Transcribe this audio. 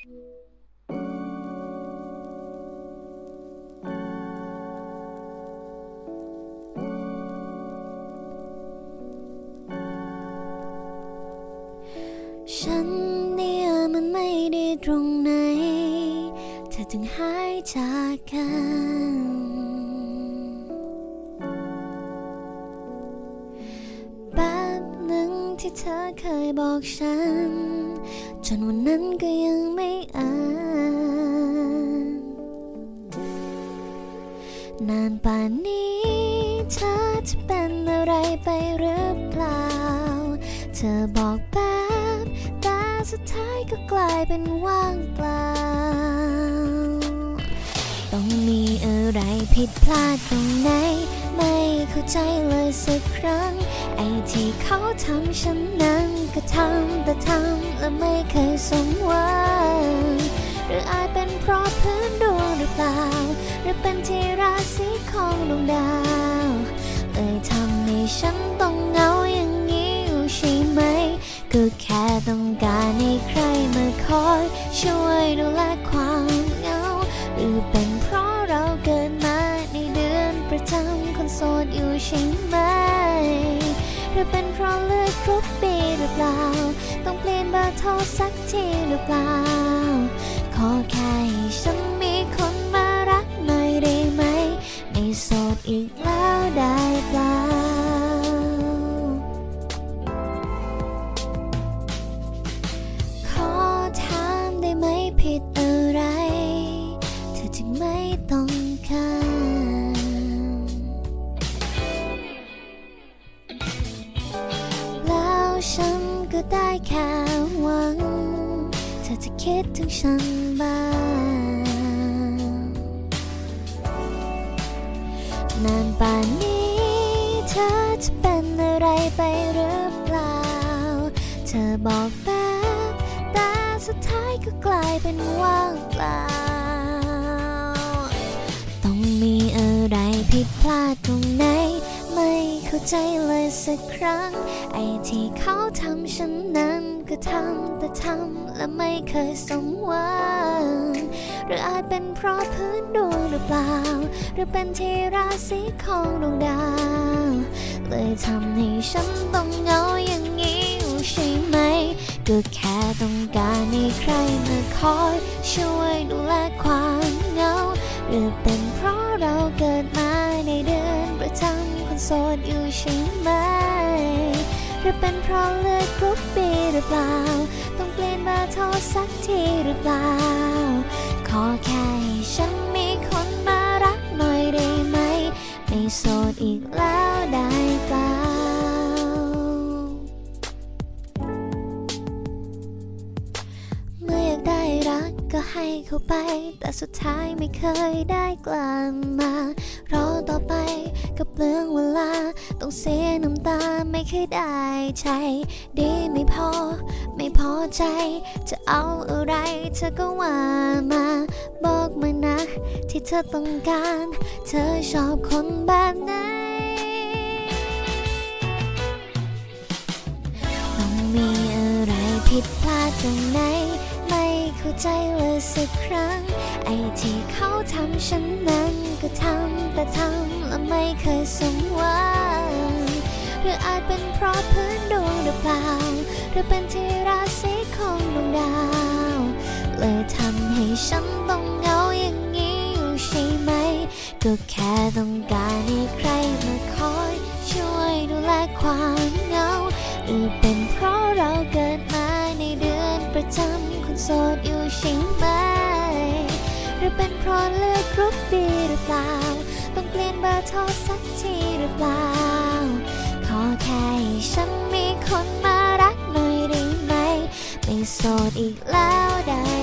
ฉันเนี่ยมันไม่ดีตรงไหน เธอถึงหายจากกัน ที่เธอเคยบอกฉัน จนวันนั้นก็ยังไม่อ่าน นานป่านนี้เธอจะเป็นอะไรไปหรือเปล่า เธอบอกแป๊บแต่สุดท้ายก็กลายเป็นว่างเปล่า ต้องมีอะไรผิดพลาดตรงไหนไม่ เข้าใจเลยสักครั้ง ไอ้ที่เขาทำฉันนั้นก็ทำแต่ทำและไม่เคยสมหวังหรืออาจเป็นเพราะพื้นดวงหรือเปล่า หรือเป็นที่ราศีของดวงดาวเลยทำให้ฉันต้องเหงาอย่างนี้อยู่ใช่ไหม ก็แค่ต้องการให้ใครมาคอย ช่วยดูแลความเหงา หรือเป็น เลือดกรุ๊ปบีหรือเปล่า ต้องเปลี่ยนเบอร์โทรสักทีหรือเปล่า ขอแค่ฉันมีคนมารักหน่อยได้ไหม ไม่โสดอีกแล้ว ฉันก็ได้แค่หวัง เธอจะคิดถึงฉันบ้างนานป่านนี้เธอจะเป็นอะไรไปหรือเปล่า เธอบอกแป๊บแต่สุดท้ายก็กลายเป็นว่างเปล่า ต้องมีอะไรผิดพลาดตรงไหน ใจเลยสักครั้ง ไอ้ที่เขาทำฉันนั้นก็ทำแต่ทำและไม่เคยสมหวังหรืออาจเป็นเพราะพื้นดวงหรือเปล่า หรือเป็นที่ราศีของดวงดาว เลยทำให้ฉันต้องเหงาอย่างนี้ใช่ไหม ก็แค่ต้องการให้ใครมาคอยช่วยดูแลความเหงา หรือเป็นเพราะเราเกิดมาในเดือน ประจำคนโสดอยู่ใช่ไหม หรือเป็นเพราะเลือดกรุ๊ปบีหรือเปล่า ต้องเปลี่ยนมาโทรสักทีหรือเปล่า ขอแค่ฉันมีคนมารักหน่อยได้ไหม ไม่โสดอีกแล้วได้เปล่า ให้เขาไป แต่สุดท้ายไม่เคยได้กลับมา รอต่อไปก็เปลืองเวลา ต้องเสียน้ำตาไม่เคยได้ใช้ดีไม่พอ ไม่พอใจ จะเอาอะไรเธอก็ว่ามา บอกมานะ ที่เธอต้องการ เธอชอบคนแบบไหนต้องมีอะไรผิดพลาดตรงไหน เข้าใจเลยสักครั้ง ไอ้ที่เขาทำฉันนั้นก็ทำแต่ทำและไม่เคยสมหวังหรืออาจเป็นเพราะพื้นดวงหรือเปล่า หรือเป็นที่ราศีของดวงดาว เลยทำให้ฉันต้องเหงาอย่างนี้อยู่ใช่ไหม ก็แค่ต้องการให้ใครมาคอยช่วยดูแลความเหงาหรือเป็นเพราะเราเกิดมาในเดือนประจำ โสดอยู่ใช่ไหม หรือเป็นเพราะเลือกกรุ๊ปดีหรือเปล่า ต้องเปลี่ยนเบอร์โทรสักทีหรือเปล่า ขอแค่ฉันมีคนมารักหน่อยได้ไหม ไม่โสดอีกแล้วได้